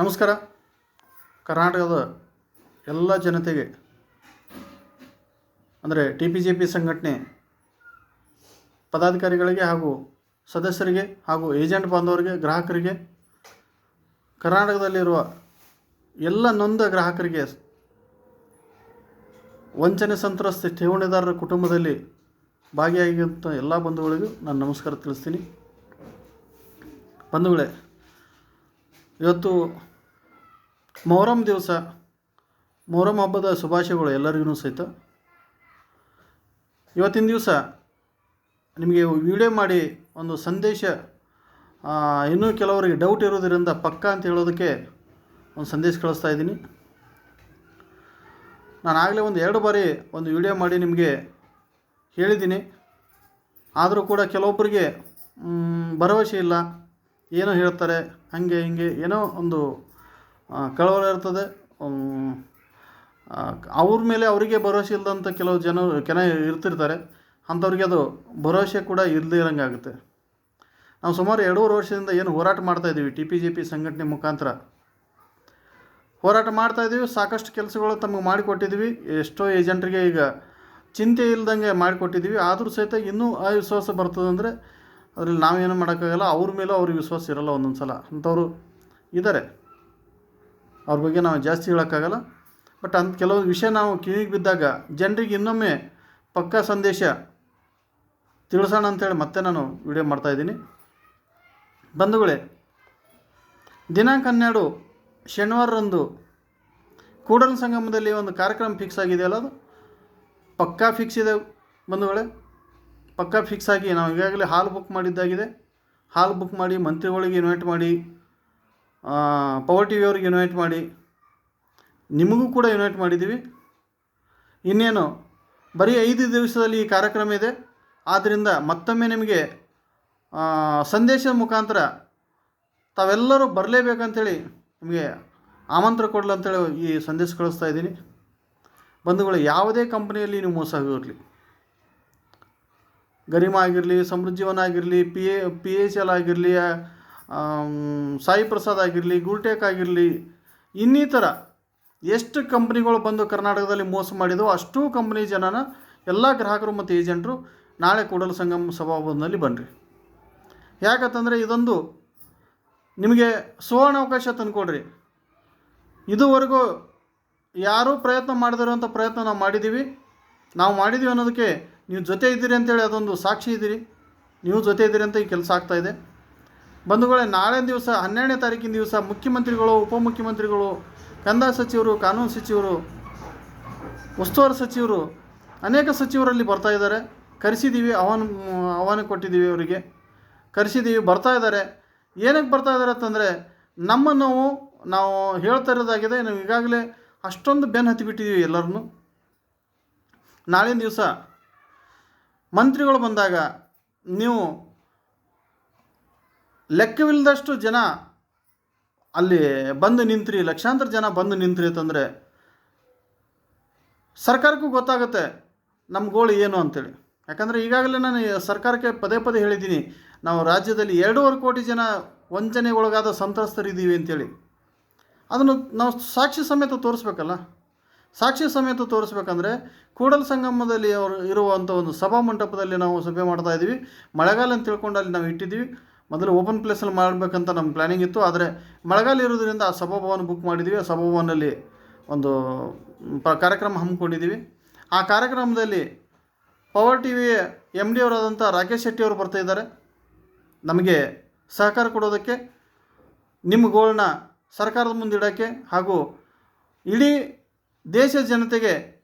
ನಮಸ್ಕಾರ. ಕರ್ನಾಟಕದ ಎಲ್ಲ ಜನತೆಗೆ, ಅಂದರೆ ಟಿ ಪಿ ಜೆ ಪಿ ಸಂಘಟನೆ ಪದಾಧಿಕಾರಿಗಳಿಗೆ ಹಾಗೂ ಸದಸ್ಯರಿಗೆ ಹಾಗೂ ಏಜೆಂಟ್ ಬಾಂಧವರಿಗೆ, ಗ್ರಾಹಕರಿಗೆ, ಕರ್ನಾಟಕದಲ್ಲಿರುವ ಎಲ್ಲ ನೊಂದ ಗ್ರಾಹಕರಿಗೆ ವಂಚನೆ ಸಂತ್ರಸ್ತ ಠೇವಣಿದಾರರ ಕುಟುಂಬದಲ್ಲಿ ಭಾಗಿಯಾಗಿರುವಂಥ ಎಲ್ಲ ಬಂಧುಗಳಿಗೂ ನಾನು ನಮಸ್ಕಾರ ತಿಳಿಸ್ತೀನಿ. ಬಂಧುಗಳೇ ಇವತ್ತು ಮೊಹರಂ ದಿವಸ, ಮೊಹರಂ ಹಬ್ಬದ ಶುಭಾಶಯಗಳು ಎಲ್ಲರಿಗೂ ಸಹಿತ. ಇವತ್ತಿನ ದಿವಸ ನಿಮಗೆ ವಿಡಿಯೋ ಮಾಡಿ ಒಂದು ಸಂದೇಶ ಇನ್ನೂ ಕೆಲವರಿಗೆ ಡೌಟ್ ಇರೋದರಿಂದ ಪಕ್ಕ ಅಂತ ಹೇಳೋದಕ್ಕೆ ಒಂದು ಸಂದೇಶ ಕಳಿಸ್ತಾ ಇದ್ದೀನಿ. ನಾನು ಆಗಲೇ ಒಂದು ಎರಡು ಬಾರಿ ಒಂದು ವಿಡಿಯೋ ಮಾಡಿ ನಿಮಗೆ ಹೇಳಿದ್ದೀನಿ. ಆದರೂ ಕೂಡ ಕೆಲವೊಬ್ಬರಿಗೆ ಭರವಸೆ ಇಲ್ಲ. ಏನೋ ಹೇಳ್ತಾರೆ, ಹಾಗೆ ಹಿಂಗೆ ಏನೋ ಒಂದು ಕಳವಳ ಇರ್ತದೆ. ಅವ್ರ ಮೇಲೆ ಅವರಿಗೆ ಭರವಸೆ ಇಲ್ಲದಂಥ ಕೆಲವು ಜನ, ಕೆನ ಇರ್ತಿರ್ತಾರೆ. ಅಂಥವ್ರಿಗೆ ಅದು ಭರವಸೆ ಕೂಡ ಇಲ್ಲದೇ ಇರೋಂಗಾಗುತ್ತೆ ನಾವು ಸುಮಾರು ಎರಡೂವರೆ ವರ್ಷದಿಂದ ಏನು ಹೋರಾಟ ಮಾಡ್ತಾ ಇದ್ದೀವಿ, ಟಿ ಪಿ ಜೆ ಪಿ ಸಂಘಟನೆ ಮುಖಾಂತರ. ಹೋರಾಟ ಮಾಡ್ತಾ ಇದ್ದೀವಿ, ಸಾಕಷ್ಟು ಕೆಲಸಗಳು ತಮಗೆ ಮಾಡಿಕೊಟ್ಟಿದ್ದೀವಿ. ಎಷ್ಟೋ ಏಜೆಂಟ್ರಿಗೆ ಈಗ ಚಿಂತೆ ಇಲ್ದಂಗೆ ಮಾಡಿಕೊಟ್ಟಿದ್ದೀವಿ. ಆದರೂ ಸಹಿತ ಇನ್ನೂ ಅವಿಶ್ವಾಸ ಬರ್ತದೆ ಅಂದರೆ ಅದರಲ್ಲಿ ನಾವೇನು ಮಾಡೋಕ್ಕಾಗಲ್ಲ, ಅವ್ರ ಮೇಲೂ ಅವ್ರಿಗೆ ವಿಶ್ವಾಸ ಇರಲ್ಲ ಒಂದೊಂದು ಸಲ. ಅಂಥವ್ರು ಇದ್ದಾರೆ ಅವ್ರ ಬಗ್ಗೆ ನಾವು ಜಾಸ್ತಿ ಹೇಳೋಕ್ಕಾಗಲ್ಲ. ಬಟ್ ಅಂತ ಕೆಲವು ವಿಷಯ ನಾವು ಕಿವಿಗೆ ಬಿದ್ದಾಗ ಜನರಿಗೆ ಇನ್ನೊಮ್ಮೆ ಪಕ್ಕಾ ಸಂದೇಶ ತಿಳಿಸೋಣ ಅಂತೇಳಿ ಮತ್ತೆ ನಾನು ವಿಡಿಯೋ ಮಾಡ್ತಾಯಿದ್ದೀನಿ ಬಂಧುಗಳೇ ದಿನಾಂಕ ಹನ್ನೆರಡು ಶನಿವಾರರಂದು ಕೂಡಲ ಸಂಗಮದಲ್ಲಿ ಒಂದು ಕಾರ್ಯಕ್ರಮ ಫಿಕ್ಸ್ ಆಗಿದೆಯಲ್ಲ ಅದು? ಪಕ್ಕಾ ಫಿಕ್ಸ್ ಇದೆ ಬಂಧುಗಳೇ? ಪಕ್ಕಾ ಫಿಕ್ಸ್ ಆಗಿ ನಾವು ಈಗಾಗಲೇ ಹಾಲ್ ಬುಕ್ ಮಾಡಿದ್ದಾಗಿದೆ. ಹಾಲ್ ಬುಕ್ ಮಾಡಿ ಮಂತ್ರಿಗಳಿಗೆ ಇನ್ವೈಟ್ ಮಾಡಿ ಪವರ್ ಟಿ ವಿಯವ್ರಿಗೆ ಇನ್ವೈಟ್ ಮಾಡಿ, ನಿಮಗೂ ಕೂಡ ಇನ್ವೈಟ್ ಮಾಡಿದ್ದೀವಿ. ಇನ್ನೇನು, ಬರೀ ಐದು ದಿವಸದಲ್ಲಿ ಈ ಕಾರ್ಯಕ್ರಮ ಇದೆ. ಆದ್ದರಿಂದ ಮತ್ತೊಮ್ಮೆ ನಿಮಗೆ ಸಂದೇಶದ ಮುಖಾಂತರ ತಾವೆಲ್ಲರೂ ಬರಲೇಬೇಕಂತೇಳಿ ನಿಮಗೆ ಆಮಂತ್ರ ಕೊಡಲು ಅಂತೇಳಿ ಈ ಸಂದೇಶ ಕಳಿಸ್ತಾ ಇದ್ದೀನಿ. ಬಂಧುಗಳು, ಯಾವುದೇ ಕಂಪ್ನಿಯಲ್ಲಿ ನೀವು ಮೋಸ ಆಗಿರಲಿ ಗರಿಮಾ ಆಗಿರಲಿ ಸಮೃದ್ಧೀವನ ಆಗಿರಲಿ P A P H L ಆಗಿರಲಿ ಸಾಯಿ ಪ್ರಸಾದ್ ಆಗಿರಲಿ, ಗುಲ್ಟೆಕ್ ಆಗಿರಲಿ, ಇನ್ನಿತರ ಎಷ್ಟು ಕಂಪ್ನಿಗಳು ಬಂದು ಕರ್ನಾಟಕದಲ್ಲಿ ಮೋಸ ಮಾಡಿದವು ಅಷ್ಟೂ ಕಂಪ್ನಿ ಜನನ ಎಲ್ಲ ಗ್ರಾಹಕರು ಮತ್ತು ಏಜೆಂಟರು ನಾಳೆ ಕೂಡಲ ಸಂಗಮ ಸಭಾಭವನದಲ್ಲಿ ಬನ್ನಿರಿ ಯಾಕಂತಂದರೆ ಇದೊಂದು ನಿಮಗೆ ಸುವರ್ಣ ಅವಕಾಶ ತಂದುಕೊಡ್ರಿ. ಇದುವರೆಗೂ ಯಾರೂ ಪ್ರಯತ್ನ ಮಾಡದಿರುವಂಥ ಪ್ರಯತ್ನ ನಾವು ಮಾಡಿದ್ದೀವಿ. ನಾವು ಮಾಡಿದ್ದೀವಿ ಅನ್ನೋದಕ್ಕೆ ನೀವು ಜೊತೆ ಇದ್ದೀರಿ ಅಂತೇಳಿ ಅದೊಂದು ಸಾಕ್ಷಿ ಇದ್ದೀರಿ. ನೀವು ಜೊತೆ ಇದ್ದೀರಿ ಅಂತ ಈ ಕೆಲಸ ಆಗ್ತಾಯಿದೆ ಬಂಧುಗಳೇ, ನಾಳೆ ದಿವಸ ಹನ್ನೆರಡನೇ ತಾರೀಕಿನ ದಿವಸ ಮುಖ್ಯಮಂತ್ರಿಗಳು, ಉಪಮುಖ್ಯಮಂತ್ರಿಗಳು ಕಂದಾಯ ಸಚಿವರು, ಕಾನೂನು ಸಚಿವರು, ಉಸ್ತುವಾರಿ ಸಚಿವರು, ಅನೇಕ ಸಚಿವರಲ್ಲಿ ಬರ್ತಾ ಇದ್ದಾರೆ. ಕರೆಸಿದ್ದೀವಿ ಆಹ್ವಾನ ಆಹ್ವಾನ ಕೊಟ್ಟಿದ್ದೀವಿ ಅವರಿಗೆ. ಕರೆಸಿದ್ದೀವಿ ಬರ್ತಾ ಇದ್ದಾರೆ. ಏನಕ್ಕೆ ಬರ್ತಾ ಇದ್ದಾರೆ ಅಂತಂದರೆ, ನಮ್ಮ ನೋವು, ನಾವು ಹೇಳ್ತಾ ಇರೋದಾಗಿದೆ, ನಾವು ಈಗಾಗಲೇ ಅಷ್ಟೊಂದು ಬೆನ್ನು ಹತ್ತಿಬಿಟ್ಟಿದ್ದೀವಿ ಎಲ್ಲರನ್ನು. ನಾಳಿನ ದಿವಸ ಮಂತ್ರಿಗಳು ಬಂದಾಗ ನೀವು ಲೆಕ್ಕವಿಲ್ಲದಷ್ಟು ಜನ ಅಲ್ಲಿ ಬಂದು ನಿಂತ್ರಿ, ಲಕ್ಷಾಂತರ ಜನ ಬಂದು ನಿಂತ್ರಿ ಅಂತಂದರೆ ಸರ್ಕಾರಕ್ಕೂ ಗೊತ್ತಾಗುತ್ತೆ ನಮ್ಮ ಗೋಳು ಏನು ಅಂತೇಳಿ. ಯಾಕಂದರೆ ಈಗಾಗಲೇ ನಾನು ಸರ್ಕಾರಕ್ಕೆ ಪದೇ ಪದೇ ಹೇಳಿದ್ದೀನಿ, ನಾವು ರಾಜ್ಯದಲ್ಲಿ ಎರಡೂವರೆ ಕೋಟಿ ಜನ ವಂಚನೆಗೊಳಗಾದ ಸಂತ್ರಸ್ತರಿದ್ದೀವಿ ಅಂತೇಳಿ. ಅದನ್ನು ನಾವು ಸಾಕ್ಷಿ ಸಮೇತ ತೋರಿಸ್ಬೇಕಲ್ಲ? ಸಾಕ್ಷಿ ಸಮೇತ ತೋರಿಸ್ಬೇಕಂದ್ರೆ ಕೂಡಲ ಸಂಗಮದಲ್ಲಿ ಅವರು ಇರುವಂಥ ಒಂದು ಸಭಾ ಮಂಟಪದಲ್ಲಿ ನಾವು ಸಭೆ ಮಾಡ್ತಾ ಇದ್ದೀವಿ. ಮಳೆಗಾಲ ಅಂತ ತಿಳ್ಕೊಂಡು ಅಲ್ಲಿ ನಾವು ಇಟ್ಟಿದ್ದೀವಿ. ಮೊದಲು ಓಪನ್ ಪ್ಲೇಸಲ್ಲಿ ಮಾಡಬೇಕಂತ ನಮ್ಮ ಪ್ಲ್ಯಾನಿಂಗ್ ಇತ್ತು. ಆದರೆ ಮಳೆಗಾಲ ಇರೋದ್ರಿಂದ ಆ ಸಭಾಭವನ ಬುಕ್ ಮಾಡಿದ್ದೀವಿ. ಆ ಸಭಾಭವನಲ್ಲಿ ಒಂದು ಪ ಕಾರ್ಯಕ್ರಮ ಹಮ್ಮಿಕೊಂಡಿದ್ದೀವಿ. ಆ ಕಾರ್ಯಕ್ರಮದಲ್ಲಿ power T V M D ಅವರಾದಂಥ Rakesh Shetty ಅವರು ಬರ್ತಾ ಇದ್ದಾರೆ. ನಮಗೆ ಸಹಕಾರ ಕೊಡೋದಕ್ಕೆ, ನಿಮ್ಮ ಗೋಳನ್ನ ಸರ್ಕಾರದ ಮುಂದಿಡೋಕ್ಕೆ ಹಾಗೂ ಇಡೀ ದೇಶದ ಜನತೆಗೆ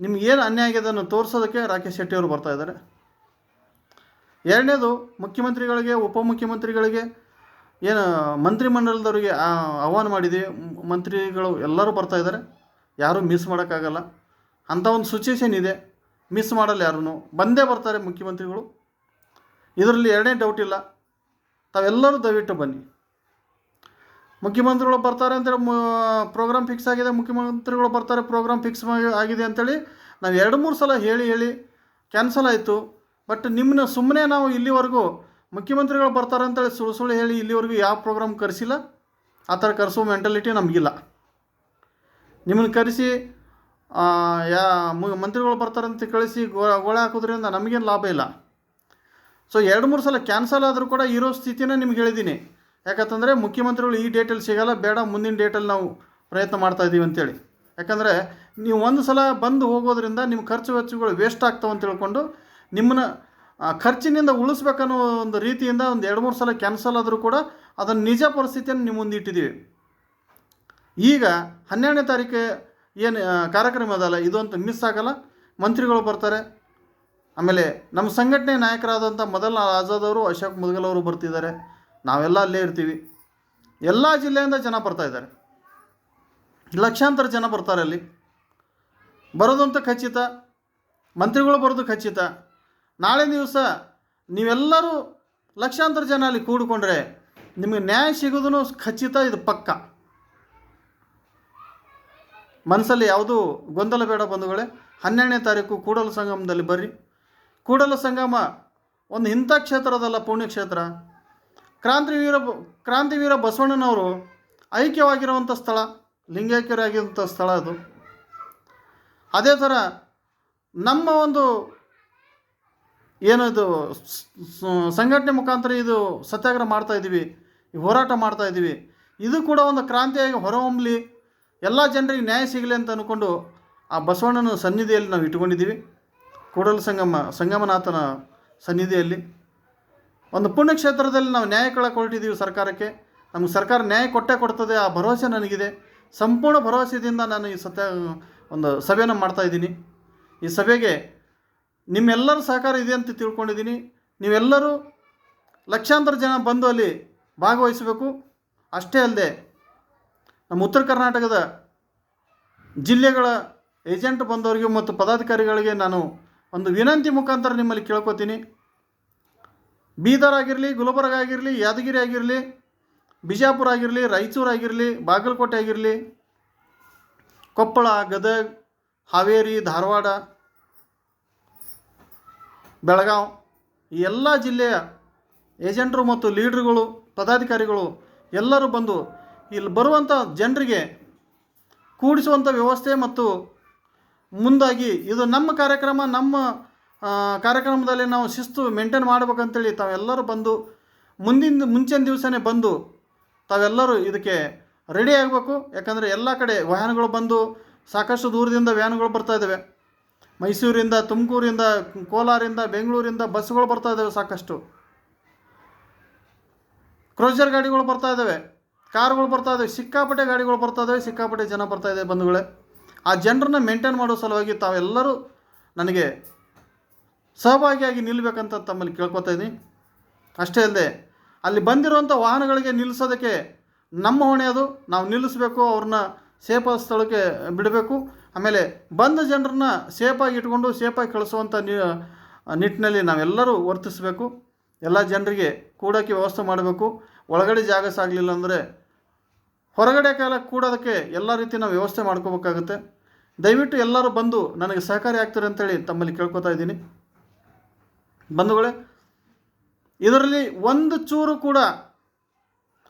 ನಿಮ್ಗೆ ಏನು ಅನ್ಯಾಯ ಆಗಿದೆ ಅನ್ನೋ ತೋರಿಸೋದಕ್ಕೆ ರಾಕೇಶ್ ಶೆಟ್ಟಿಯವರು ಬರ್ತಾ ಇದ್ದಾರೆ. ಎರಡನೇದು, ಮುಖ್ಯಮಂತ್ರಿಗಳಿಗೆ, ಉಪಮುಖ್ಯಮಂತ್ರಿಗಳಿಗೆ ಏನು ಮಂತ್ರಿಮಂಡಲದವರಿಗೆ ಆಹ್ವಾನ ಮಾಡಿದ್ದೀವಿ ಮ್- ಮಂತ್ರಿಗಳು ಎಲ್ಲರೂ ಬರ್ತಾ ಇದ್ದಾರೆ. ಯಾರೂ ಮಿಸ್ ಮಾಡೋಕ್ಕಾಗಲ್ಲ. ಅಂಥ ಒಂದು ಸಿಚುವೇಶನ್ ಇದೆ. ಮಿಸ್ ಮಾಡಲ್ಲ ಯಾರೂ ಬಂದೇ ಬರ್ತಾರೆ ಮುಖ್ಯಮಂತ್ರಿಗಳು. ಇದರಲ್ಲಿ ಎರಡನೇ ಡೌಟ್ ಇಲ್ಲ. ತಾವೆಲ್ಲರೂ ದಯವಿಟ್ಟು ಬನ್ನಿ. ಮುಖ್ಯಮಂತ್ರಿಗಳು ಬರ್ತಾರೆ ಅಂತೇಳಿ ಪ್ರೋಗ್ರಾಮ್ ಫಿಕ್ಸ್ ಆಗಿದೆ, ಮುಖ್ಯಮಂತ್ರಿಗಳು ಬರ್ತಾರೆ ಪ್ರೋಗ್ರಾಮ್ ಫಿಕ್ಸ್ ಆಗಿದೆ ಅಂತೇಳಿ ನಾವು ಎರಡು ಮೂರು ಸಲ ಹೇಳಿ ಹೇಳಿ ಕ್ಯಾನ್ಸಲ್ ಆಯಿತು. ಬಟ್ ನಿಮ್ಮನ್ನ ಸುಮ್ಮನೆ ನಾವು ಇಲ್ಲಿವರೆಗೂ ಮುಖ್ಯಮಂತ್ರಿಗಳು ಬರ್ತಾರೆ ಅಂತೇಳಿ ಸುಳ್ಳು ಸುಳ್ಳು ಹೇಳಿ ಇಲ್ಲಿವರೆಗೂ ಯಾವ ಪ್ರೋಗ್ರಾಮ್ ಕರೆಸಿಲ್ಲ. ಆ ಥರ ಕರೆಸೋ ಮೆಂಟಾಲಿಟಿ ನಮಗಿಲ್ಲ. ನಿಮ್ಮನ್ನು ಕರೆಸಿ ಯಾ ಮಂತ್ರಿಗಳು ಬರ್ತಾರಂತ ಕಳಿಸಿ ಗೋ, ಗೋಳೆ ಹಾಕೋದ್ರಿಂದ ನಮಗೇನು ಲಾಭ ಇಲ್ಲ. ಸೊ ಎರಡು ಮೂರು ಸಲ ಕ್ಯಾನ್ಸಲ್ ಆದರೂ ಕೂಡ ಇರೋ ಸ್ಥಿತಿನ ನಿಮ್ಗೆ ಹೇಳಿದ್ದೀನಿ. ಯಾಕಂತಂದರೆ ಮುಖ್ಯಮಂತ್ರಿಗಳು ಈ ಡೇಟಲ್ಲಿ ಸಿಗಲ್ಲ, ಬೇಡ, ಮುಂದಿನ ಡೇಟಲ್ಲಿ ನಾವು ಪ್ರಯತ್ನ ಮಾಡ್ತಾ ಇದ್ದೀವಿ ಅಂತೇಳಿ. ಯಾಕಂದರೆ ನೀವು ಒಂದು ಸಲ ಬಂದು ಹೋಗೋದ್ರಿಂದ ನಿಮ್ಮ ಖರ್ಚು ವೆಚ್ಚಗಳು ವೇಸ್ಟ್ ಆಗ್ತಾವೆ ಅಂತ ತಿಳ್ಕೊಂಡು ನಿಮ್ಮನ್ನ ಖರ್ಚಿನಿಂದ ಉಳಿಸ್ಬೇಕನ್ನೋ ಒಂದು ರೀತಿಯಿಂದ ಒಂದು ಎರಡು ಮೂರು ಸಲ ಕ್ಯಾನ್ಸಲ್ ಆದರೂ ಕೂಡ ಅದನ್ನು ನಿಜ ಪರಿಸ್ಥಿತಿಯನ್ನು ನಿಮ್ಮ ಮುಂದೆ ಇಟ್ಟಿದ್ದೀವಿ ಈಗ ಹನ್ನೆರಡನೇ ತಾರೀಕು ಏನು ಕಾರ್ಯಕ್ರಮ ಅದಲ್ಲ, ಇದು ಅಂತ ಮಿಸ್ ಆಗಲ್ಲ, ಮಂತ್ರಿಗಳು ಬರ್ತಾರೆ. ಆಮೇಲೆ ನಮ್ಮ ಸಂಘಟನೆ ನಾಯಕರಾದಂಥ ಮೊದಲ ಆಜಾದ್ ಅವರು, ಅಶೋಕ್ ಮುದ್ಗಲ್ ಅವರು ಬರ್ತಿದ್ದಾರೆ. ನಾವೆಲ್ಲ ಅಲ್ಲೇ ಇರ್ತೀವಿ. ಎಲ್ಲ ಜಿಲ್ಲೆಯಿಂದ ಜನ ಬರ್ತಾ ಇದ್ದಾರೆ. ಲಕ್ಷಾಂತರ ಜನ ಬರ್ತಾರೆ ಅಲ್ಲಿ. ಬರೋದಂತ ಖಚಿತ. ಮಂತ್ರಿಗಳು ಬರೋದು ಖಚಿತ. ನಾಳೆ ದಿವಸ ನೀವೆಲ್ಲರೂ ಲಕ್ಷಾಂತರ ಜನ ಅಲ್ಲಿ ಕೂಡಿಕೊಂಡ್ರೆ ನಿಮಗೆ ನ್ಯಾಯ ಸಿಗೋದು ಖಚಿತ, ಇದು ಪಕ್ಕ. ಮನಸ್ಸಲ್ಲಿ ಯಾವುದೂ ಗೊಂದಲ ಬೇಡ ಬಂಧುಗಳೇ. ಹನ್ನೆರಡನೇ ತಾರೀಕು ಕೂಡಲ ಸಂಗಮದಲ್ಲಿ ಬರ್ರಿ. ಕೂಡಲ ಸಂಗಮ ಒಂದು ಇಂಥ ಕ್ಷೇತ್ರದಲ್ಲ ಪುಣ್ಯಕ್ಷೇತ್ರ. ಕ್ರಾಂತಿವೀರ ಕ್ರಾಂತಿವೀರ ಬಸವಣ್ಣನವರು ಐಕ್ಯವಾಗಿರುವಂಥ ಸ್ಥಳ ಲಿಂಗೈಕ್ಯರಾಗಿರುವಂಥ ಸ್ಥಳ ಅದು. ಅದೇ ಥರ ನಮ್ಮ ಒಂದು ಏನದು ಸಂಘಟನೆ ಮುಖಾಂತರ ಇದು ಸತ್ಯಾಗ್ರಹ ಮಾಡ್ತಾ ಇದ್ದೀವಿ ಹೋರಾಟ ಮಾಡ್ತಾ ಇದ್ದೀವಿ. ಇದು ಕೂಡ ಒಂದು ಕ್ರಾಂತಿಯಾಗಿ ಹೊರಹೊಮ್ಮಲಿ ಎಲ್ಲ ಜನರಿಗೆ ನ್ಯಾಯ ಸಿಗಲಿ ಅಂತ ಅಂದ್ಕೊಂಡು ಆ ಬಸವಣ್ಣನ ಸನ್ನಿಧಿಯಲ್ಲಿ ನಾವು ಇಟ್ಕೊಂಡಿದ್ದೀವಿ ಕೂಡಲ ಸಂಗಮ, ಸಂಗಮನಾಥನ ಸನ್ನಿಧಿಯಲ್ಲಿ. ಒಂದು ಪುಣ್ಯಕ್ಷೇತ್ರದಲ್ಲಿ ನಾವು ನ್ಯಾಯ ಹೊರಟಿದ್ದೀವಿ ಸರ್ಕಾರಕ್ಕೆ. ನಮಗೆ ಸರ್ಕಾರ ನ್ಯಾಯ ಕೊಟ್ಟೇ ಕೊಡ್ತದೆ, ಆ ಭರವಸೆ ನನಗಿದೆ. ಸಂಪೂರ್ಣ ಭರವಸೆಯಿಂದ ನಾನು ಈ ಸತ್ಯ, ಒಂದು ಸಭೆಯನ್ನು ಮಾಡ್ತಾ ಇದ್ದೀನಿ. ಈ ಸಭೆಗೆ ನಿಮ್ಮೆಲ್ಲರ ಸಹಕಾರ ಇದೆ ಅಂತ ತಿಳ್ಕೊಂಡಿದ್ದೀನಿ. ನೀವೆಲ್ಲರೂ ಲಕ್ಷಾಂತರ ಜನ ಬಂದು ಅಲ್ಲಿ ಭಾಗವಹಿಸಬೇಕು. ಅಷ್ಟೇ ಅಲ್ಲದೆ, ನಮ್ಮ ಉತ್ತರ ಕರ್ನಾಟಕದ ಜಿಲ್ಲೆಗಳ ಏಜೆಂಟ್ ಬಂದವರಿಗೆ ಮತ್ತು ಪದಾಧಿಕಾರಿಗಳಿಗೆ ನಾನು ಒಂದು ವಿನಂತಿ ಮುಖಾಂತರ ನಿಮ್ಮಲ್ಲಿ ಕೇಳ್ಕೊತೀನಿ. ಬೀದರ್ ಆಗಿರಲಿ ಗುಲ್ಬರ್ಗ ಆಗಿರಲಿ ಯಾದಗಿರಿ ಆಗಿರಲಿ ಬಿಜಾಪುರ ಆಗಿರಲಿ ರಾಯಚೂರು ಆಗಿರಲಿ ಬಾಗಲಕೋಟೆ ಆಗಿರಲಿ ಕೊಪ್ಪಳ, ಗದಗ್, ಹಾವೇರಿ, ಧಾರವಾಡ, ಬೆಳಗಾವ್ ಈ ಎಲ್ಲ ಜಿಲ್ಲೆಯ ಏಜೆಂಟರು ಮತ್ತು ಲೀಡ್ರುಗಳು, ಪದಾಧಿಕಾರಿಗಳು ಎಲ್ಲರೂ ಬಂದು ಇಲ್ಲಿ ಬರುವಂಥ ಜನರಿಗೆ ಕೂಡಿಸುವಂಥ ವ್ಯವಸ್ಥೆ ಮತ್ತು ಮುಂದಾಗಿ ಇದು ನಮ್ಮ ಕಾರ್ಯಕ್ರಮ, ನಮ್ಮ ಕಾರ್ಯಕ್ರಮದಲ್ಲಿ ನಾವು ಶಿಸ್ತು ಮೇಂಟೈನ್ ಮಾಡ್ಬೇಕಂತೇಳಿ ತಾವೆಲ್ಲರೂ ಬಂದು, ಮುಂದಿನ, ಮುಂಚಿನ ದಿವಸನೇ ಬಂದು ತಾವೆಲ್ಲರೂ ಇದಕ್ಕೆ ರೆಡಿ ಆಗಬೇಕು. ಯಾಕಂದರೆ ಎಲ್ಲ ಕಡೆ ವಾಹನಗಳು ಬಂದು ಸಾಕಷ್ಟು ದೂರದಿಂದ ವ್ಯಾನ್ಗಳು ಬರ್ತಾ ಇದ್ದಾವೆ ಮೈಸೂರಿಂದ, ತುಮಕೂರಿಂದ, ಕೋಲಾರಿಂದ, ಬೆಂಗಳೂರಿಂದ ಬಸ್ಸುಗಳು ಬರ್ತಾ ಇದ್ದಾವೆ ಸಾಕಷ್ಟು. ಕ್ರೋಜರ್ ಗಾಡಿಗಳು ಬರ್ತಾ ಇದ್ದಾವೆ ಕಾರುಗಳು ಬರ್ತಾ ಇದ್ದಾವೆ ಸಿಕ್ಕಾಪಟ್ಟೆ ಗಾಡಿಗಳು ಬರ್ತಾ ಇದ್ದಾವೆ ಸಿಕ್ಕಾಪಟ್ಟೆ ಜನ ಬರ್ತಾ ಇದೆ ಬಂಧುಗಳೇ. ಆ ಜನರನ್ನ ಮೇಂಟೈನ್ ಮಾಡೋ ಸಲುವಾಗಿ ತಾವೆಲ್ಲರೂ ನನಗೆ ಸಹಭಾಗಿಯಾಗಿ ನಿಲ್ಲಬೇಕಂತ ತಮ್ಮಲ್ಲಿ ಕೇಳ್ಕೊತಾ ಇದ್ದೀನಿ ಅಷ್ಟೇ ಅಲ್ಲದೆ, ಅಲ್ಲಿ ಬಂದಿರುವಂಥ ವಾಹನಗಳಿಗೆ ನಿಲ್ಲಿಸೋದಕ್ಕೆ ನಮ್ಮ ಹೊಣೆ ಅದು. ನಾವು ನಿಲ್ಲಿಸಬೇಕು, ಅವ್ರನ್ನ ಸೇಫ್ ಸ್ಥಳಕ್ಕೆ ಬಿಡಬೇಕು. ಆಮೇಲೆ ಬಂದ ಜನರನ್ನ ಸೇಫಾಗಿ ಇಟ್ಕೊಂಡು ಸೇಫಾಗಿ ಕಳಿಸುವಂಥ ನಿಟ್ಟಿನಲ್ಲಿ ನಾವೆಲ್ಲರೂ ವರ್ತಿಸಬೇಕು. ಎಲ್ಲ ಜನರಿಗೆ ಕೂಡೋಕ್ಕೆ ವ್ಯವಸ್ಥೆ ಮಾಡಬೇಕು. ಒಳಗಡೆ ಜಾಗ ಸಾಗಲಿಲ್ಲ ಅಂದರೆ ಹೊರಗಡೆ ಕಾಲ ಕೂಡೋದಕ್ಕೆ ಎಲ್ಲ ರೀತಿ ನಾವು ವ್ಯವಸ್ಥೆ ಮಾಡ್ಕೋಬೇಕಾಗುತ್ತೆ. ದಯವಿಟ್ಟು ಎಲ್ಲರೂ ಬಂದು ನನಗೆ ಸಹಕಾರಿ ಆಗ್ತಾರೆ ಅಂತೇಳಿ ತಮ್ಮಲ್ಲಿ ಕೇಳ್ಕೊತಾ ಇದ್ದೀನಿ ಬಂಧುಗಳೇ, ಇದರಲ್ಲಿ ಒಂದು ಚೂರು ಕೂಡ,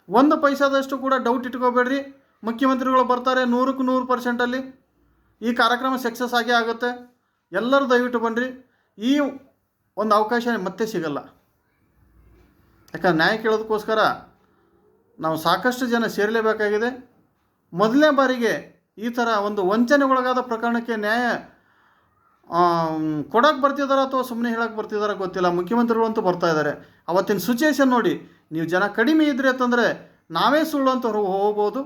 ಒಂದು ಪೈಸಾದಷ್ಟು ಕೂಡ ಡೌಟ್ ಇಟ್ಕೋಬೇಡ್ರಿ. ಮುಖ್ಯಮಂತ್ರಿಗಳು ಬರ್ತಾರೆ ನೂರಕ್ಕೆ ನೂರು ಪರ್ಸೆಂಟಲ್ಲಿ ಈ ಕಾರ್ಯಕ್ರಮ ಸಕ್ಸಸ್ ಆಗೇ ಆಗುತ್ತೆ. ಎಲ್ಲರೂ ದಯವಿಟ್ಟು ಬನ್ನಿರಿ ಈ ಒಂದು ಅವಕಾಶ ಮತ್ತೆ ಸಿಗಲ್ಲ. ಯಾಕಂದ್ರೆ ನ್ಯಾಯ ಕೇಳೋದಕ್ಕೋಸ್ಕರ ನಾವು ಸಾಕಷ್ಟು ಜನ ಸೇರಲೇಬೇಕಾಗಿದೆ. ಮೊದಲನೇ ಬಾರಿಗೆ ಈ ಥರ ಒಂದು ವಂಚನೆಗೊಳಗಾದ ಪ್ರಕರಣಕ್ಕೆ ನ್ಯಾಯ ಕೊಡೋಕೆ ಬರ್ತಿದಾರ ಅಥವಾ ಸುಮ್ಮನೆ ಹೇಳಕ್ಕೆ ಬರ್ತಿದಾರ ಗೊತ್ತಿಲ್ಲ. ಮುಖ್ಯಮಂತ್ರಿಗಳು ಅಂತೂ ಬರ್ತಾ ಇದ್ದಾರೆ ಅವತ್ತಿನ ಸಿಚುಯೇಷನ್ ನೋಡಿ, ನೀವು ಜನ ಕಡಿಮೆ ಇದ್ದರೆ ಅಂತಂದರೆ ನಾವೇ ಸುಳ್ಳು ಅಂತ ಹೋಗ್ಬೋದು.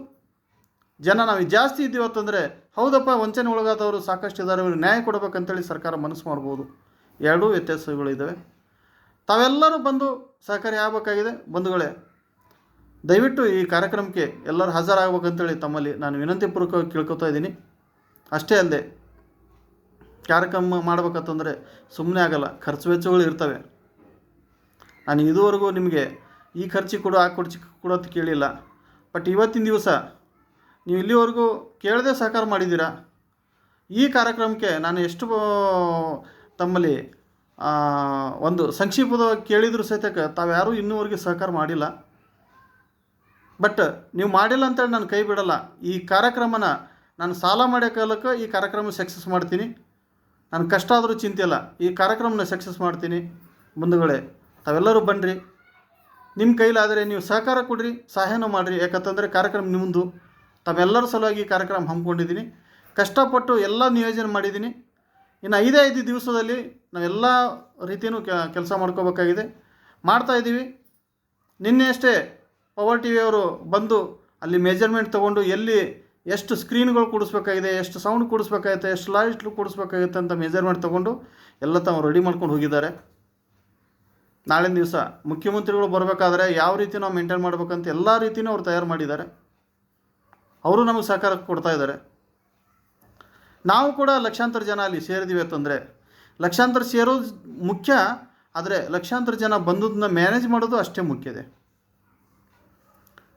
ಜನ ನಾವು ಜಾಸ್ತಿ ಇದ್ದೀವಿ ಅಂತಂದರೆ, ಹೌದಪ್ಪ, ವಂಚನೆ ಒಳಗಾದವರು ಸಾಕಷ್ಟು ಇದ್ದಾರೆ ಇವರು ನ್ಯಾಯ ಕೊಡಬೇಕಂತೇಳಿ ಸರ್ಕಾರ ಮನಸ್ಸು ಮಾಡ್ಬೋದು. ಎರಡೂ ವ್ಯತ್ಯಾಸಗಳಿದ್ದಾವೆ ತಾವೆಲ್ಲರೂ ಬಂದು ಸಹಕಾರಿ ಆಗಬೇಕಾಗಿದೆ. ಬಂಧುಗಳೇ, ದಯವಿಟ್ಟು ಈ ಕಾರ್ಯಕ್ರಮಕ್ಕೆ ಎಲ್ಲರೂ ಹಾಜರಾಗಬೇಕಂತೇಳಿ ತಮ್ಮಲ್ಲಿ ನಾನು ವಿನಂತಿಪೂರ್ವಕವಾಗಿ ಕೇಳ್ಕೊತಾ ಇದ್ದೀನಿ. ಅಷ್ಟೇ ಅಲ್ಲದೆ ಕಾರ್ಯಕ್ರಮ ಮಾಡ್ಬೇಕಂತಂದರೆ ಸುಮ್ಮನೆ ಆಗಲ್ಲ, ಖರ್ಚು ವೆಚ್ಚಗಳು ಇರ್ತವೆ. ನಾನು ಇದುವರೆಗೂ ನಿಮಗೆ ಈ ಖರ್ಚಿಗೆ ಕೊಡು, ಆ ಖರ್ಚು ಕೊಡು ಅಂತ ಕೇಳಿಲ್ಲ. ಬಟ್ ಇವತ್ತಿನ ದಿವಸ ನೀವು ಇಲ್ಲಿವರೆಗೂ ಕೇಳದೆ ಸಹಕಾರ ಮಾಡಿದ್ದೀರಾ? ಈ ಕಾರ್ಯಕ್ರಮಕ್ಕೆ ನಾನು ಎಷ್ಟು ತಮ್ಮಲ್ಲಿ ಒಂದು ಸಂಕ್ಷಿಪ್ತವಾಗಿ ಕೇಳಿದರೂ ಸಹಿತ ತಾವ್ಯಾರೂ ಇನ್ನೂವರೆಗೆ ಸಹಕಾರ ಮಾಡಿಲ್ಲ. ಬಟ್ ನೀವು ಮಾಡಿಲ್ಲ ಅಂತೇಳಿ ನಾನು ಕೈ ಬಿಡಲ್ಲ. ಈ ಕಾರ್ಯಕ್ರಮನ ನಾನು ಸಾಲ ಮಾಡೋ ಕಾಲಕ್ಕೆ ಈ ಕಾರ್ಯಕ್ರಮ ಸಕ್ಸಸ್ ಮಾಡ್ತೀನಿ. ನನ್ನ ಕಷ್ಟ ಆದರೂ ಚಿಂತೆ ಇಲ್ಲ ಈ ಕಾರ್ಯಕ್ರಮನ ಸಕ್ಸಸ್ ಮಾಡ್ತೀನಿ. ಬಂಧುಗಳೇ, ತಾವೆಲ್ಲರೂ ಬನ್ನಿರಿ ನಿಮ್ಮ ಕೈಲಾದರೆ ನೀವು ಸಹಕಾರ ಕೊಡಿರಿ, ಸಹಾಯನೂ ಮಾಡಿರಿ. ಯಾಕಂತಂದರೆ ಕಾರ್ಯಕ್ರಮ ನಿಮ್ಮದು ತಾವೆಲ್ಲರ ಸಲುವಾಗಿ ಈ ಕಾರ್ಯಕ್ರಮ ಹಮ್ಮಿಕೊಂಡಿದ್ದೀನಿ. ಕಷ್ಟಪಟ್ಟು ಎಲ್ಲ ನಿಯೋಜನೆ ಮಾಡಿದ್ದೀನಿ. ಇನ್ನು ಐದೇ ಐದು ದಿವಸದಲ್ಲಿ ನಾವೆಲ್ಲ ರೀತಿಯೂ ಕೆಲಸ ಮಾಡ್ಕೋಬೇಕಾಗಿದೆ. ಮಾಡ್ತಾ ಇದ್ದೀವಿ. ನಿನ್ನೆ ಅಷ್ಟೇ ಪವರ್ ಟಿ ವಿಯವರು ಬಂದು ಅಲ್ಲಿ ಮೆಜರ್ಮೆಂಟ್ ತೊಗೊಂಡು ಎಲ್ಲಿ ಎಷ್ಟು ಸ್ಕ್ರೀನ್ಗಳು ಕೂಡಿಸ್ಬೇಕಾಗಿದೆ, ಎಷ್ಟು ಸೌಂಡ್ ಕೂಡಿಸ್ಬೇಕಾಗುತ್ತೆ, ಎಷ್ಟು ಲೈಟ್ ಕೂಡಿಸ್ಬೇಕಾಗುತ್ತೆ ಅಂತ ಮೆಜರ್ಮೆಂಟ್ ತೊಗೊಂಡು ಎಲ್ಲ ತಾವು ರೆಡಿ ಮಾಡ್ಕೊಂಡು ಹೋಗಿದ್ದಾರೆ. ನಾಳಿನ ದಿವಸ ಮುಖ್ಯಮಂತ್ರಿಗಳು ಬರಬೇಕಾದ್ರೆ ಯಾವ ರೀತಿ ನಾವು ಮೇಂಟೈನ್ ಮಾಡ್ಬೇಕಂತ ಎಲ್ಲ ರೀತಿಯೂ ಅವ್ರು ತಯಾರು ಮಾಡಿದ್ದಾರೆ. ಅವರು ನಮಗೆ ಸಹಕಾರ ಕೊಡ್ತಾ ಇದ್ದಾರೆ. ನಾವು ಕೂಡ ಲಕ್ಷಾಂತರ ಜನ ಅಲ್ಲಿ ಸೇರಿದ್ದೀವಿ ಅಂತಂದರೆ, ಲಕ್ಷಾಂತರ ಸೇರೋದು ಮುಖ್ಯ, ಆದರೆ ಲಕ್ಷಾಂತರ ಜನ ಬಂದದನ್ನ ಮ್ಯಾನೇಜ್ ಮಾಡೋದು ಅಷ್ಟೇ ಮುಖ್ಯ ಇದೆ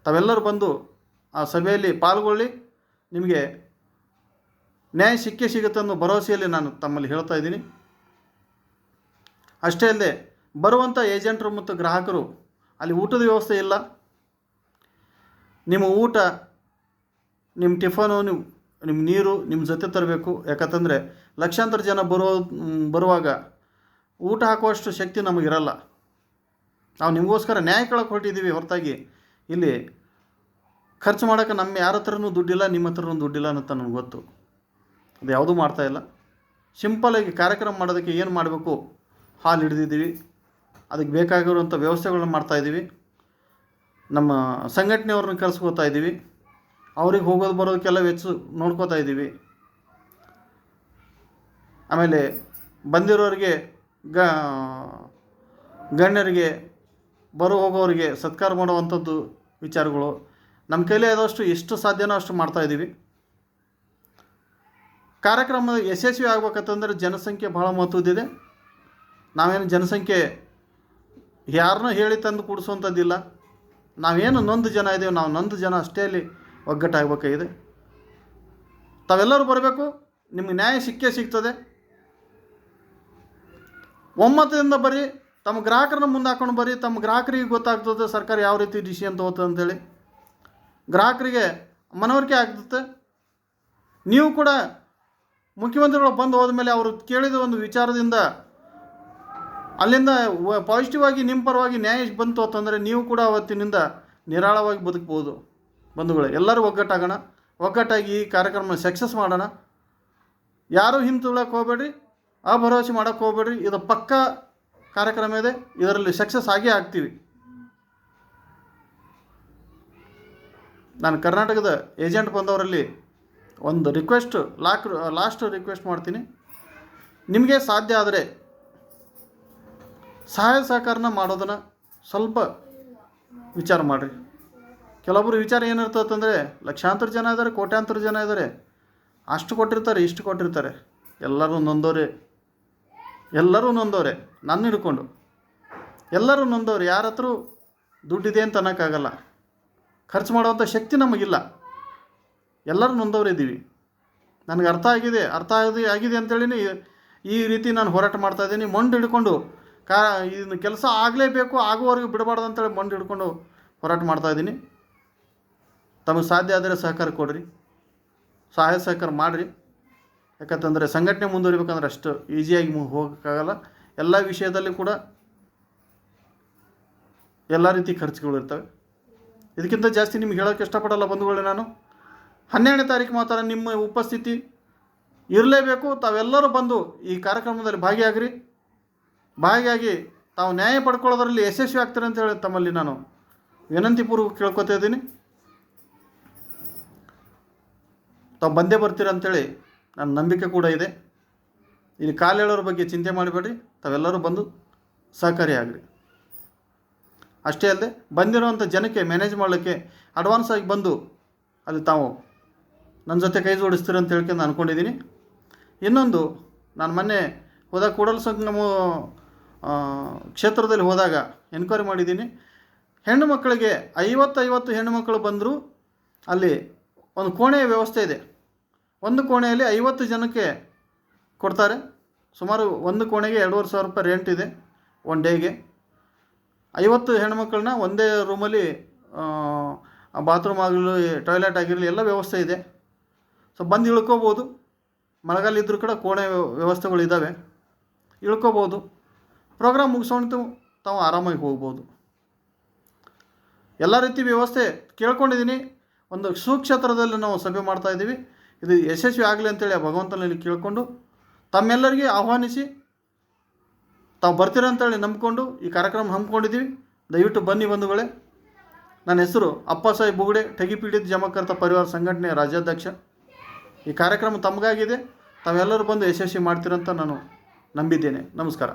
ತಾವೆಲ್ಲರೂ ಬಂದು ಆ ಸಭೆಯಲ್ಲಿ ಪಾಲ್ಗೊಳ್ಳಿ. ನಿಮಗೆ ನ್ಯಾಯ ಸಿಕ್ಕೇ ಸಿಗುತ್ತೆ ಅನ್ನೋ ಭರವಸೆಯಲ್ಲಿ ನಾನು ತಮ್ಮಲ್ಲಿ ಹೇಳ್ತಾ ಇದ್ದೀನಿ. ಅಷ್ಟೇ ಅಲ್ಲದೆ ಬರುವಂಥ ಏಜೆಂಟರು ಮತ್ತು ಗ್ರಾಹಕರು ಅಲ್ಲಿ ಊಟದ ವ್ಯವಸ್ಥೆ ಇಲ್ಲ. ನಿಮ್ಮ ಊಟ, ನಿಮ್ಮ ಟಿಫನು, ನಿಮ್ಮ ನಿಮ್ಮ ನೀರು ನಿಮ್ಮ ಜೊತೆ ತರಬೇಕು. ಯಾಕಂತಂದರೆ ಲಕ್ಷಾಂತರ ಜನ ಬರೋ, ಬರುವಾಗ ಊಟ ಹಾಕುವಷ್ಟು ಶಕ್ತಿ ನಮಗಿರಲ್ಲ. ನಾವು ನಿಮಗೋಸ್ಕರ ನ್ಯಾಯ ಕೇಳಕ್ಕೆ ಹೊರಟಿದ್ದೀವಿ ಹೊರತಾಗಿ. ಇಲ್ಲಿ ಖರ್ಚು ಮಾಡೋಕೆ ನಮ್ಮ ಯಾರ ಹತ್ರನೂ ದುಡ್ಡಿಲ್ಲ, ನಿಮ್ಮ ಹತ್ರನೂ ದುಡ್ಡಿಲ್ಲ ಅಂತ ನನಗೆ ಗೊತ್ತು. ಅದು ಯಾವುದೂ ಮಾಡ್ತಾಯಿಲ್ಲ ಸಿಂಪಲಾಗಿ ಕಾರ್ಯಕ್ರಮ ಮಾಡೋದಕ್ಕೆ ಏನು ಮಾಡಬೇಕು? ಹಾಲು ಹಿಡಿದಿದ್ದೀವಿ. ಅದಕ್ಕೆ ಬೇಕಾಗಿರುವಂಥ ವ್ಯವಸ್ಥೆಗಳನ್ನ ಮಾಡ್ತಾಯಿದ್ದೀವಿ ನಮ್ಮ ಸಂಘಟನೆಯವ್ರನ್ನ ಕರೆಸ್ಕೋತಾ ಇದ್ದೀವಿ. ಅವ್ರಿಗೆ ಹೋಗೋದು ಬರೋದಕ್ಕೆಲ್ಲ ವೆಚ್ಚ ನೋಡ್ಕೋತಾ ಇದ್ದೀವಿ. ಆಮೇಲೆ ಬಂದಿರೋರಿಗೆ ಗ, ಗಣ್ಯರಿಗೆ, ಬರೋ ಹೋಗೋರಿಗೆ ಸತ್ಕಾರ ಮಾಡುವಂಥದ್ದು ವಿಚಾರಗಳು. ನಮ್ಮ ಕೈಲಿ ಆದಷ್ಟು ಎಷ್ಟು ಸಾಧ್ಯನೋ ಅಷ್ಟು ಮಾಡ್ತಾಯಿದ್ದೀವಿ ಕಾರ್ಯಕ್ರಮ ಯಶಸ್ವಿ ಆಗ್ಬೇಕಂತಂದ್ರೆ ಜನಸಂಖ್ಯೆ ಭಾಳ ಮಹತ್ವದಿದೆ ನಾವೇನು ಜನಸಂಖ್ಯೆ ಯಾರನ್ನೂ ಹೇಳಿ ತಂದು ಕೂಡಿಸುವಂಥದ್ದಿಲ್ಲ. ನಾವೇನು ನೊಂದು ಜನ ಇದ್ದೀವಿ, ನಾವು ನೊಂದು ಜನ ಅಷ್ಟೇ ಅಲ್ಲಿ ಒಗ್ಗಟ್ಟಾಗಬೇಕಾಗಿದೆ. ತಾವೆಲ್ಲರೂ ಬರಬೇಕು, ನಿಮಗೆ ನ್ಯಾಯ ಸಿಕ್ಕೇ ಸಿಗ್ತದೆ. ಒಮ್ಮತದಿಂದ ಬರೀ ತಮ್ಮ ಗ್ರಾಹಕರನ್ನ ಮುಂದೆ ಹಾಕೊಂಡು ಬರೀ, ತಮ್ಮ ಗ್ರಾಹಕರಿಗೆ ಗೊತ್ತಾಗ್ತದೆ ಸರ್ಕಾರ ಯಾವ ರೀತಿ ಡಿಸಿಷನ್ ತೊಗೋತದೆ ಅಂತೇಳಿ. ಗ್ರಾಹಕರಿಗೆ ಮನವರಿಕೆ ಆಗ್ತದೆ. ನೀವು ಕೂಡ ಮುಖ್ಯಮಂತ್ರಿಗಳು ಬಂದು ಹೋದ ಮೇಲೆ ಅವರು ಕೇಳಿದ ಒಂದು ವಿಚಾರದಿಂದ ಅಲ್ಲಿಂದ ಪಾಸಿಟಿವ್ ಆಗಿ ನಿಮ್ಮ ಪರವಾಗಿ ನ್ಯಾಯ ಬಂತು ಅಂತಂದರೆ ನೀವು ಕೂಡ ಅವತ್ತಿನಿಂದ ನಿರಾಳವಾಗಿ ಬದುಕ್ಬೋದು. ಬಂಧುಗಳೇ, ಎಲ್ಲರೂ ಒಗ್ಗಟ್ಟಾಗೋಣ. ಒಗ್ಗಟ್ಟಾಗಿ ಈ ಕಾರ್ಯಕ್ರಮ ಸಕ್ಸಸ್ ಮಾಡೋಣ. ಯಾರೂ ಹಿಂತುಳಕ್ಕೆ ಹೋಗ್ಬೇಡ್ರಿ, ಅಭರವಸೆ ಮಾಡೋಕ್ಕೆ ಹೋಗ್ಬೇಡ್ರಿ. ಇದು ಪಕ್ಕ ಕಾರ್ಯಕ್ರಮ ಇದೆ. ಇದರಲ್ಲಿ ಸಕ್ಸಸ್ ಆಗೇ ಆಗ್ತೀವಿ. ನಾನು ಕರ್ನಾಟಕದ ಏಜೆಂಟ್ ಬಂದವರಲ್ಲಿ ಒಂದು ರಿಕ್ವೆಸ್ಟ್ ಲಾಕ್ ಲಾಸ್ಟ್ ರಿಕ್ವೆಸ್ಟ್ ಮಾಡ್ತೀನಿ. ನಿಮಗೆ ಸಾಧ್ಯ ಆದರೆ ಸಹಾಯ ಸಹಕಾರನ ಮಾಡೋದನ್ನು ಸ್ವಲ್ಪ ವಿಚಾರ ಮಾಡಿರಿ. ಕೆಲವೊಬ್ಬರು ವಿಚಾರ ಏನಿರ್ತದಂದರೆ ಲಕ್ಷಾಂತರ ಜನ ಇದ್ದಾರೆ, ಕೋಟ್ಯಾಂತರ ಜನ ಇದ್ದಾರೆ. ಅಷ್ಟು ಕೊಟ್ಟಿರ್ತಾರೆ, ಇಷ್ಟು ಕೊಟ್ಟಿರ್ತಾರೆ. ಎಲ್ಲರೂ ನೊಂದೋರೆ ಎಲ್ಲರೂ ನೊಂದವ್ರೆ. ನನ್ನ ಹಿಡ್ಕೊಂಡು. ಎಲ್ಲರೂ ನೊಂದವ್ರು. ಯಾರ ಹತ್ರ ದುಡ್ಡಿದೆ ಅಂತ ಅನ್ನೋಕ್ಕಾಗಲ್ಲ. ಖರ್ಚು ಮಾಡುವಂಥ ಶಕ್ತಿ ನಮಗಿಲ್ಲ. ಎಲ್ಲರೂ ನೊಂದವರಿದ್ದೀವಿ ನನಗೆ ಅರ್ಥ ಆಗಿದೆ ಅರ್ಥ ಆಗಿದೆ ಆಗಿದೆ ಅಂತೇಳಿನೇ ಈ- ರೀತಿ ನಾನು ಹೋರಾಟ ಮಾಡ್ತಾ ಇದ್ದೀನಿ. ಮಂಡು ಹಿಡ್ಕೊಂಡು ಕಾ ಇದನ್ನ ಕೆಲಸ ಆಗಲೇಬೇಕು, ಆಗುವವರೆಗೂ ಬಿಡಬಾರ್ದು ಅಂತೇಳಿ ಮಂಡು ಹಿಡ್ಕೊಂಡು ಹೋರಾಟ ಮಾಡ್ತಾ ಇದ್ದೀನಿ. ತಮಗೆ ಸಾಧ್ಯ ಆದರೆ ಸಹಕಾರ ಕೊಡಿರಿ. ಸಹಾಯ ಸಹಕಾರ ಮಾಡಿರಿ. ಯಾಕಂತಂದರೆ ಸಂಘಟನೆ ಮುಂದುವರಿಬೇಕಂದ್ರೆ ಅಷ್ಟು ಈಸಿಯಾಗಿ ಹೋಗೋಕ್ಕಾಗಲ್ಲ. ಎಲ್ಲ ವಿಷಯದಲ್ಲಿ ಕೂಡ ಎಲ್ಲ ರೀತಿ ಖರ್ಚುಗಳು ಇರ್ತವೆ. ಇದಕ್ಕಿಂತ ಜಾಸ್ತಿ ನಿಮ್ಗೆ ಹೇಳೋಕ್ಕೆ ಇಷ್ಟಪಡಲ್ಲ ಬಂಧುಗಳೇ ನಾನು. ಹನ್ನೆರಡನೇ ತಾರೀಕು ಮಾತ್ರ ನಿಮ್ಮ ಉಪಸ್ಥಿತಿ ಇರಲೇಬೇಕು. ತಾವೆಲ್ಲರೂ ಬಂದು ಈ ಕಾರ್ಯಕ್ರಮದಲ್ಲಿ ಭಾಗಿಯಾಗ್ರಿ. ಭಾಗಿಯಾಗಿ ತಾವು ನ್ಯಾಯ ಪಡ್ಕೊಳ್ಳೋದ್ರಲ್ಲಿ ಯಶಸ್ವಿ ಆಗ್ತಾರೆ ಅಂತ ಹೇಳಿ ತಮ್ಮಲ್ಲಿ ನಾನು ವಿನಂತಿಪೂರ್ವಕ ಕೇಳ್ಕೊತಾ ಇದ್ದೀನಿ. ತಾವು ಬಂದೇ ಬರ್ತೀರ ಅಂತೇಳಿ ನನ್ನ ನಂಬಿಕೆ ಕೂಡ ಇದೆ. ಇಲ್ಲಿ ಕಾಲೇಳೋರ ಬಗ್ಗೆ ಚಿಂತೆ ಮಾಡಬೇಡ್ರಿ ತಾವೆಲ್ಲರೂ ಬಂದು ಸಹಕಾರಿಯಾಗ್ರಿ. ಅಷ್ಟೇ ಅಲ್ಲದೆ ಬಂದಿರೋವಂಥ ಜನಕ್ಕೆ ಮ್ಯಾನೇಜ್ ಮಾಡಲಿಕ್ಕೆ ಅಡ್ವಾನ್ಸ್ ಆಗಿ ಬಂದು ಅಲ್ಲಿ ತಾವು ನನ್ನ ಜೊತೆ ಕೈ ಜೋಡಿಸ್ತೀರ ಅಂತ ಹೇಳ್ಕೊಂಡು ಅಂದ್ಕೊಂಡಿದ್ದೀನಿ ಇನ್ನೊಂದು, ನಾನು ಮೊನ್ನೆ ಹೋದಾಗ ಕೂಡಲ ಸಂಗಮ ಕ್ಷೇತ್ರದಲ್ಲಿ ಹೋದಾಗ ಎನ್ಕ್ವೈರಿ ಮಾಡಿದ್ದೀನಿ. ಹೆಣ್ಣು ಮಕ್ಕಳಿಗೆ ಐವತ್ತೈವತ್ತು ಹೆಣ್ಣು ಮಕ್ಕಳು ಬಂದರೂ ಅಲ್ಲಿ ಒಂದು ಕೋಣೆಯ ವ್ಯವಸ್ಥೆ ಇದೆ. ಒಂದು ಕೋಣೆಯಲ್ಲಿ ಐವತ್ತು ಜನಕ್ಕೆ ಕೊಡ್ತಾರೆ. ಸುಮಾರು ಒಂದು ಕೋಣೆಗೆ ಎರಡೂವರೆ ಸಾವಿರ ರೂಪಾಯಿ ರೆಂಟ್ ಇದೆ ಒನ್ ಡೇಗೆ ಐವತ್ತು ಹೆಣ್ಮಕ್ಳನ್ನ ಒಂದೇ ರೂಮಲ್ಲಿ ಬಾತ್ರೂಮ್ ಆಗಲಿ, ಟಾಯ್ಲೆಟ್ ಆಗಿರಲಿ ಎಲ್ಲ ವ್ಯವಸ್ಥೆ ಇದೆ. ಸೊ, ಬಂದು ಇಳ್ಕೋಬೋದು. ಮಳೆಗಾಲ ಇದ್ದರೂ ಕೂಡ ಕೋಣೆ ವ್ಯ- ವ್ಯವಸ್ಥೆಗಳು ಇದ್ದಾವೆ. ಇಳ್ಕೋಬೋದು. ಪ್ರೋಗ್ರಾಮ್ ಮುಗಿಸ್ಕೊಂಡು ತಾವು ಆರಾಮಾಗಿ ಹೋಗ್ಬೋದು. ಎಲ್ಲ ರೀತಿ ವ್ಯವಸ್ಥೆ ಕೇಳ್ಕೊಂಡಿದ್ದೀನಿ. ಒಂದು ಸುಕ್ಷೇತ್ರದಲ್ಲಿ ನಾವು ಸಭೆ ಮಾಡ್ತಾ ಇದ್ದೀವಿ. ಇದು ಯಶಸ್ವಿ ಆಗಲಿ ಅಂತೇಳಿ ಆ ಭಗವಂತನಲ್ಲಿ ಕೇಳಿಕೊಂಡು ತಮ್ಮೆಲ್ಲರಿಗೆ ಆಹ್ವಾನಿಸಿ ತಾವು ಬರ್ತೀರ ಅಂತೇಳಿ ನಂಬಿಕೊಂಡು ಈ ಕಾರ್ಯಕ್ರಮ ಹಮ್ಮಿಕೊಂಡಿದ್ದೀವಿ. ದಯವಿಟ್ಟು ಬನ್ನಿ ಬಂಧುಗಳೇ. ನನ್ನ ಹೆಸರು ಅಪ್ಪಸಾಹೇಬ್ ಬುಗುಡೆ ಟಗಿಪೀಡಿತ ಜಮಕರ್ತ ಪರಿವಾರ ಸಂಘಟನೆಯ ರಾಜ್ಯಾಧ್ಯಕ್ಷ. ಈ ಕಾರ್ಯಕ್ರಮ ತಮಗಾಗಿದೆ. ತಾವೆಲ್ಲರೂ ಬಂದು ಯಶಸ್ವಿ ಮಾಡ್ತೀರಂತ ನಾನು ನಂಬಿದ್ದೇನೆ. ನಮಸ್ಕಾರ.